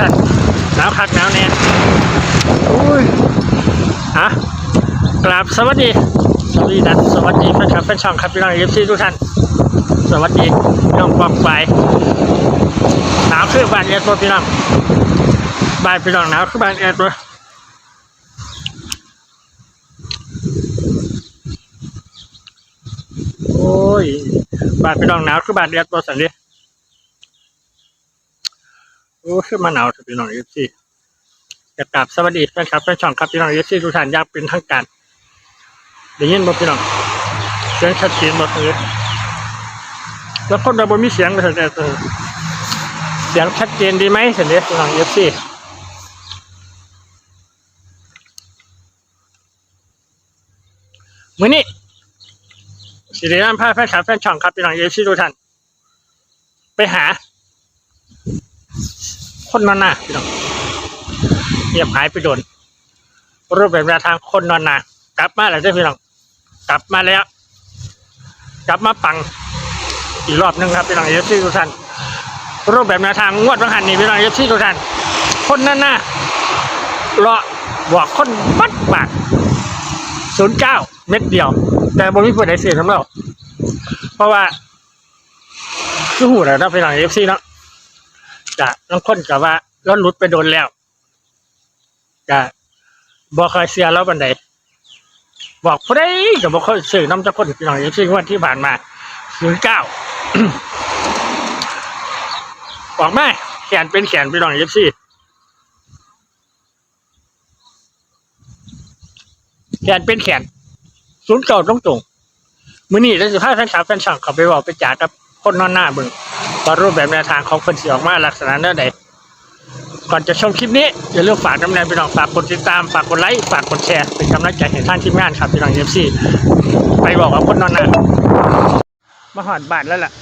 ท่านหนาวคักหนาวแน่อุ้ยฮะกราบสวัสดี สวัสดีดันสวัสดีแฟนคลับแฟนช่องครับพี่น้องเอฟซีทุกท่าน สวัสดีน้องปองไปหนาวคือบ้านเอตัวพี่น้องบ้านพี่น้องหนาวคือบ้านเอตัวโอ้ยบ้านพี่น้องหนาวคือบ้านเอตัวสันดิโอ้คือมาหนาวเถอะพี่น้องเอฟซีจะกราบสวัสดีแฟนคลับแฟนช่องครับพี่น้องเอฟซีทุกท่านยากเป็นทางการได้ยินบ่พี่น้องเสียงชัดเจนหมดเลยแล้วคนเราบนมีเสียงเลยแต่เออเสียงชัดเจนดีไหมเห็นไหมหลังเอฟซีมือนี้สิริรัมพาแฟนคลับแฟนช่องครับพี่น้องเอฟซีทุกท่านไปหา คนนอนหน้าพี่น้องเงียบหายไปโดน รูปแบบแนวทางคนนอนหน้ากลับมาแล้วเจ้าพี่น้อง กลับมาแล้ว กลับมาปัง อีกรอบหนึ่งครับพี่น้องเอฟซีทุกท่านรูปแบบแนวทางงวดบางหันนี่พี่น้องเอฟซีทุกท่านคนนั่นน่ะรอบอกคนบัดบาทศูนย์เก้าเม็ดเดียว แต่บ่มีผู้ใดเสียสำหรับเพราะว่าคือหูแล้วนะพี่น้องเอฟซีเนาะะน้องคนกับว่าเราหลุดไปโดนแล้วจะบ่เคยเสียแล้วบันไดบอกผู้ใดก็บ่เคยซื้อน้ำจะคนพี่น้องเอฟซีงวดที่ผ่านมาศูนย์เก้าออกแมาแขนเป็นแขนไปหน่อยเอฟซีแขนเป็นแขนศูนย์เก้าตรงตรงมือนี้ได้สิบห้าแฟนสาวแฟนช่างเขาไปบอกไปจ่ากับ คนนอนหน้าเบึงตอนรูปแบบแนวทางของคนสียออกมาลักษณะนั้นใดก่อนจะชมคลิปนี้อย่าลืมฝากน้ำแรงพี่น้องฝากกดติดตามฝากกดไลค์ฝากกดแชร์เป็นกำลังใจให้ท่านทีมงานครับพี่น้องเอฟซีไปบอกกับคนนอนหน้ามาหอดบาทแล้วล่ะ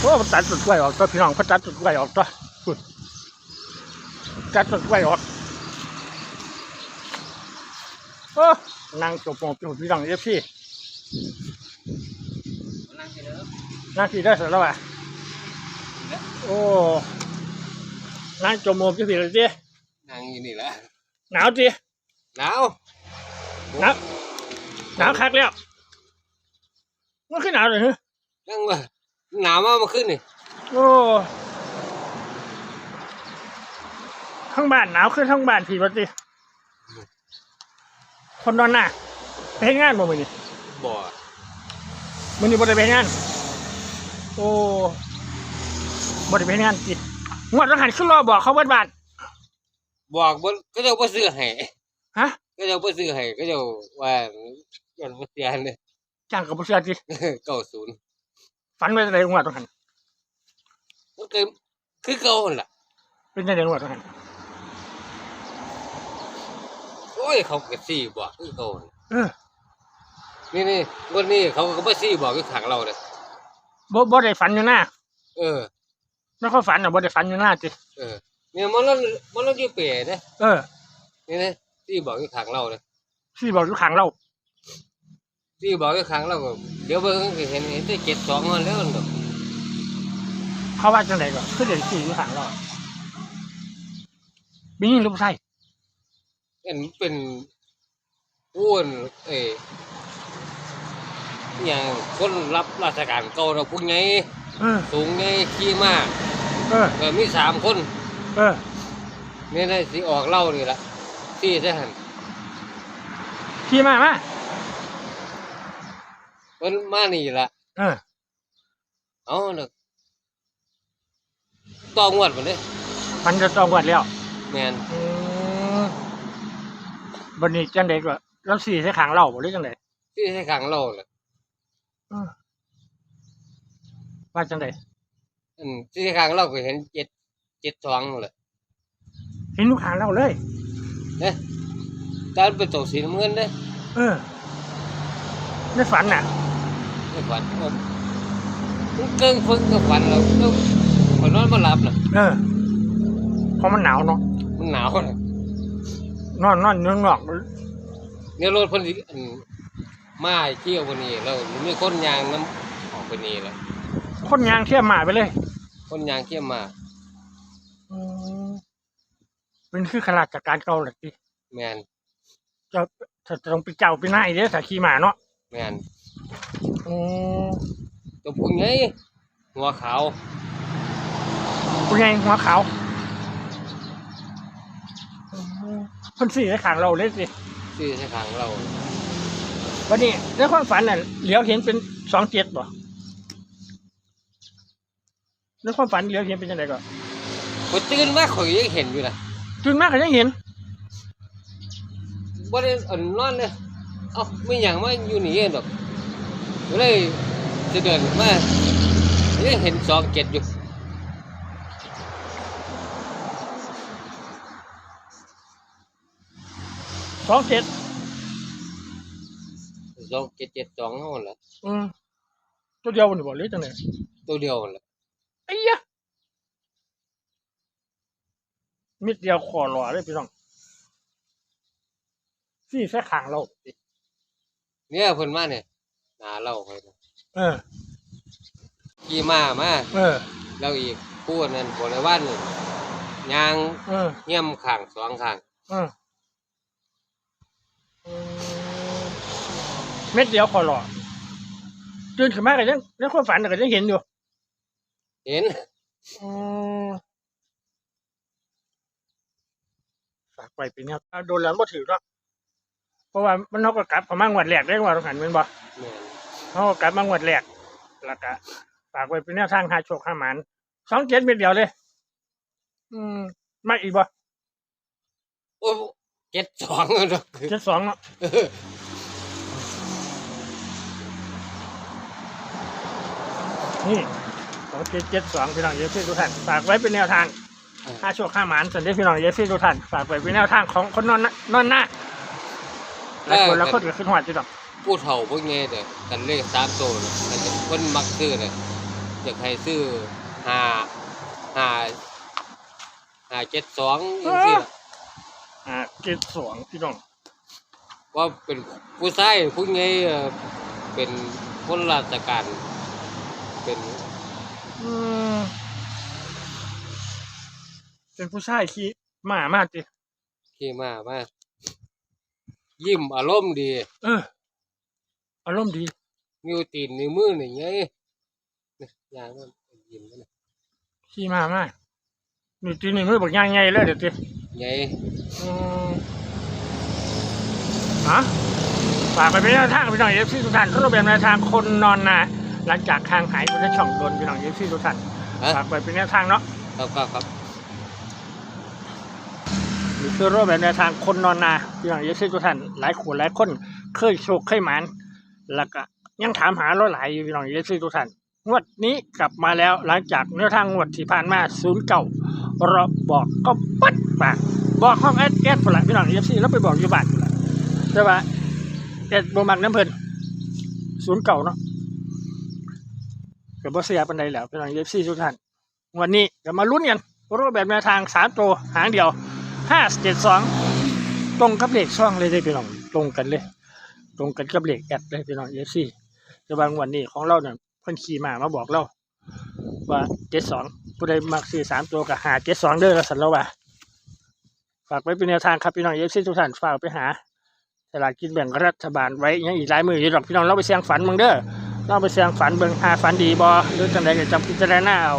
โอ้ตัดสุดกล้วยออกตัวพี่น้องเขาตัดสุดกล้วยออกตัวสุดตัดสุดกล้วยออกโอ้นั่งจบหมดจบพี่น้องเอฟซี นั่งขี่ได้เสร็จแล้วอะโอ้นั่งจมหมดจะผิดเลยจีนั่งอยู่นี่แหละหนาวจีหนาวหนาวหนาวคักแล้วมันขึ้นหนาวเลยฮะนั่งว่าหนาวมากมาขึ้นนี่โอ้ทั้งบ้านหนาวขึ้นทั้งบ้านผีปฏิคนนอนหน้าไปเฮ็ดงานบ่มื้อนี้บ่ มื้อนี้บ่ได้ไปเฮ็ดงาน โอ้บ่ได้ไปเฮ็ดงานจิงวดรหันขึ้นรอบอกเขาเบิดบ้านบอกบ่ก็จะบ่ซื้อให้ฮะก็จะบ่ซื้อให้ก็จะว่าย้อนบ่เสียเลยจ้างกับบ่เชื่อจิ90ฝันไว้จังไดงวดรหันมันคือคือเก่าหั่นล่ะ เป็นจังไดงวดรหันโอ้ยเขาก็ซี่บอกคือเก่าหั่นเออ นี่นี่วันนี้เขาก็บ่ซี่บอกอยู่ข้างเราเลยบ่บ่ได้ฝันอยู่หน้าเออไม่ค่อยฝันน่ะบ่ได้ฝันอยู่หน้าจิเออเนี่ยมันเรามันเราอยู่เปรเด้เออนี่นะซี่บอกอยู่ข้างเราเลยที่บอกอยู่ข้างเราซี่บอกอยู่ข้างเราก็เดี๋ยวเบิ่งก็เห็นเห็นแต่72มันแล้วมันก็เขาว่าจังไดก็คือเดี๋ยวที่อยู่ข้างเรามีหญิงหรือผู้ชายเห็นเป็นอ้วนเอ้ย อหย่างคนรับราชการเก่าเราพวกไงเออสูงไงขี่ม้าเออก็มีสามคนเออนี่ได้สิออกเล่านี่ละที่ใช่หันขี่มามาเพิ่นมานี่ละเออเอาเนาะต้องงวดมันเด้มันจะต้องวัดแล้วแม่นอืมบันนี้จังไดก็แล้วสี่ใส่ขางเราบ่หรือจังไดที่ใช่ข้างเราล่ะเออ ว่าจังไดอันที่ใช่ข้างเราก็เห็นเจ็ดเจ็ดสองนั่นแหละเห็นลูกขางเราเลยเด้ตอนเป็นตัวสีน้ำเงินเด้เออในฝันน่ะในฝันผมมันเกิ้งฟึ้งกับฝันเราก็คนนอนมาหลับน่ะเออเพราะมันหนาวเนาะมันหนาวน่ะนอนนอนอยู่ข้างนอก เนี่ยรถเพิ่นสิอัน มาเที่ยวคนนี้แล้วมีคนยางน้ำออกไปนี่แหละคนยางเทียมหมาไปเลย คนยางเที่ยวมาอืมเป็นคือขลาดจากการเก่าหรือที่แมนเจ้าถ้าต้องไปเจ้าไปหน้าอีเด้อถ้าขี่ม้าเนาะแมนอืมตัวพุ่งไงหัวขาวผู้ใหญ่หัวขาวอืมเพิ่นสี่ในขางเราเลยสิซื้อใช้ทางเรา วันนี้ในความฝันน่ะเหลียวเห็นเป็นสองเจ็ดบ่ในความฝันเหลียวเห็นเป็นยังไงก่อนผมตื่นมาข่อยยังเห็นอยู่นะตื่นมากก็ยังเห็นบ่ได้อ่อนนอนเลยเอ้าไม่อย่างมาอยู่นี่เองดอกก็เลยจะเดินมายังเห็นสองเจ็ดอยู่สองเจ็ด สองเจ็ดเจ็ดสองเท่านั้นแหละอืมตัวเดียวนี่บ่หรือจังไดตัวเดียวนั่นแหละไอ้ยะมิดเดียวคอหล่อเลยพี่น้องสี่แค่ขางเรา เนี่ยเพิ่นมาเนี่ยหนาเราไปนะเออ ขี่ม้ามาเออ แล้วอีกผู้นั้นบริวารนี่ยางเออ เงี่ยมข้างสองข้าง เอออื เม็ดเดียวคอหล่อตื่นขึ้นมาก็ยังในความฝันน่ะก็ยังเห็นอยู่เห็นอืมฝากไปเป็นแนวโดนแล้วบ่ถือหรอกเพราะว่ามันเขาก็กลับเขามางวดแรกได้ว่าต้องหันแมันบ่แม่นเขาก็กลับมางวดแรกแล้วก็ฝากไว้เป็นแนวทางหาโชคหาหมันสองเจ็ดเม็ดเดียวเลย อืมมาอีกบ่โอ้เจ็ดสองดอกเจ็ดสองเนาะ เออ นี่สองเจ็ดเจ็ดสองพี่น้องเยซี่ทุกท่านฝากไว้เป็นแนวทางหาโชคหาหมันส่วนที่พี่น้องเยซี่ทุกท่านฝากไว้เป็นแนวทางของคนนอนนะนอนหน้าหลายคนแล้วคนก็ขึ้นหัวจีดอกผู้เฒ่าพวกนี้เด้อกันเลขสามตัวน่ะมันจะคนมักซื้อเลยอยากให้ซื้อห้าห้าห้าเจ็ดสองจังซี่ล่ะอ่าเจ็ดสองพี่น้องว่าเป็นผู้ชายผู้ใหญ่เอ่อเป็นคนราชการ เป็นอืมเป็นผู้ชายขี่หมามากจีขี่ม้ามายิ้มอารมณ์ดี เออ อารมณ์ดีนิ้วตีนนิ้วมือนี่ไงนี่อย่างนั้นยิ้มนั่นน่ะขี่หมามากนี่ตีนี่มือบอกย่างไงเลยเดี๋ยวจีไงอืมฮะฝากไปเป็นแนวทางพี่น้องเอฟซีทุกท่านเขาเป็นแนวทางคนนอนนา หลังจากทางหายไปในช่องโดนพี่น้องเอฟซีทุกท่านฮะฝากไปเป็นแนวทางเนาะครับครับครับนี่คือรูปแบบแนวทางคนนอนนาพี่น้องเอฟซีทุกท่านหลายคนหลายคนเคยโชคเคยหมานแล้วก็ยังถามหาเราหลายอยู่พี่น้องเอฟซีทุกท่านงวดนี้กลับมาแล้วหลังจากแนวทางงวดที่ผ่านมาศูนย์เก่าเราบอกก็ปัดปากบอกห้องแอดแอดพนละพี่น้องเอฟซีแล้วไปบอกอยู่บ้านพุ่นละแต่ว่าแอดบ่มักน้ำเพิ่นศูนย์เก่าเนาะ ก็บ่เสียปานใดแล้วพี่น้องเอฟซีทุกท่านวันนี้ก็มาลุ้นกันรูปแบบแนวทางสามตัวหางเดียวห้าเจ็ดสองตรงกับเลขช่องเลยเด้พี่น้องตรงกันเลย ตรงกันกับเลขแอดเลยพี่น้องเอฟซีแต่บางวันนี้ของเราเนี่ยเพิ่นขี่มามาบอกเรา ว่าเจ็ดสองผู้ใดมักซื้อสามตัวก็หาเจ็ดสองเด้อแล้วสันเราว่าฝากไว้เป็นแนวทางครับพี่น้องเอฟซีทุกท่านฝากไปหาสลากกินแบ่งรัฐบาลไว้ยังอีกหลายมืออยู่ดอกพี่น้องเราไปเสี่ยงฝันมึงเด้อ เราไปเสี่ยงฝันเบิ่งหาฝันดีบอหรือจังไดก็จำพิจารณาเอา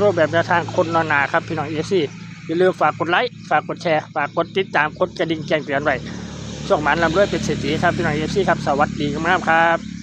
รูปแบบแนวทางคนนอนนาครับพี่น้องเอซี่อย่าลืมฝากกดไลค์ฝากกดแชร์ฝากกดติดตามกดกระดิ่งแจ้งเตือนไว้ช่วงหมันลำด้วยเป็นเศรษฐีครับพี่น้องเอซี่ครับสวัสดีครับ